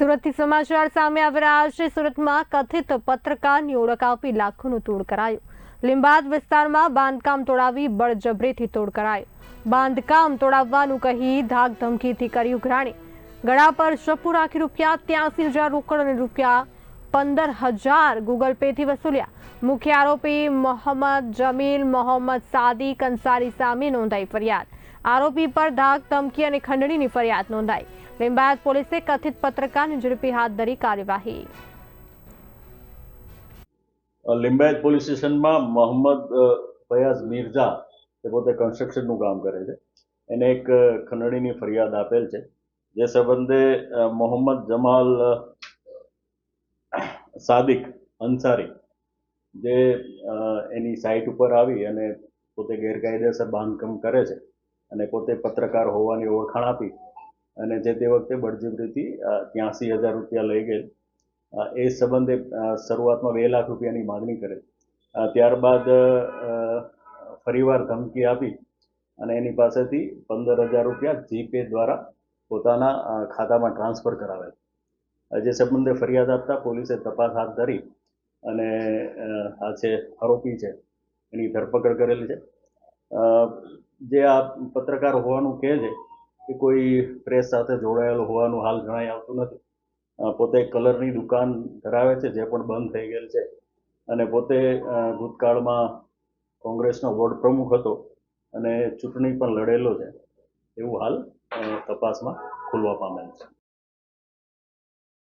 સુરતથી સમાચાર સામે આવી રહ્યા છે. સુરતમાં કથિત પત્રકારની ઓળખ આપી લાખોનું તોડ કરાયું. લીંબાદ વિસ્તારમાં બાંધકામ તોડાવી બળજબરીથી તોડ કરાયું. બાંધકામ તોડાવવાનું કહી ધાક ધમકીથી કર્યું ઘરાણી ગળા પર ચપ્પુ રાખી રૂપિયા ત્યાસી હજાર રોકડ અને રૂપિયા પંદર હજાર ગૂગલ પેથી વસૂલ્યા. મુખ્ય આરોપી મોહમ્મદ જમીલ મોહમ્મદ સાદિક અંસારી સામે નોંધાઈ ફરિયાદ. આરોપી પર ધાક, ધમકી અને ખંડણીની ફરિયાદ નોંધાઈ. લીંબાયત પોલીસે કથિત પત્રકારને ઝડપી હાથ ધરી કાર્યવાહી. લિંબાયત પોલીસ સ્ટેશનમાં મોહમ્મદ ફયાઝ મિર્ઝા તે પોતે કન્સ્ટ્રક્શનનું કામ કરે છે. એને એક ખંડણીની ફરિયાદ આપેલ છે. જે સંબંધે મોહમ્મદ જમાલ સાદિક અંસારી જે એની સાઇટ ઉપર આવી અને પોતે ગેરકાયદેસર બાંધકામ કરે છે. અને પોતે પત્રકાર હોવાની ઓળખાણ આપી અને જે તે વખતે બળજબરીથી ત્યાંસી હજાર રૂપિયા લઈ ગયેલ. એ સંબંધે શરૂઆતમાં બે લાખ રૂપિયાની માગણી કરે ત્યારબાદ ફરીવાર ધમકી આપી અને એની પાસેથી પંદર હજાર રૂપિયા જીપે દ્વારા પોતાના ખાતામાં ટ્રાન્સફર કરાવે જે સંબંધે ફરિયાદ આપતા પોલીસે તપાસ હાથ ધરી અને આ છે આરોપી છે. એની ધરપકડ કરેલી છે. જે આ પત્રકાર હોવાનું કહે છે કે કોઈ પ્રેસ સાથે જોડાયેલો હોવાનું હાલ જણાઈ આવતું નથી. પોતે કલરની દુકાન ધરાવે છે, જે પણ બંધ થઈ ગયેલ છે. અને પોતે ભૂતકાળમાં કોંગ્રેસનો વોર્ડ પ્રમુખ હતો અને ચૂંટણી પણ લડેલો છે. એવું હાલ તપાસમાં ખુલવા પામેલ છે.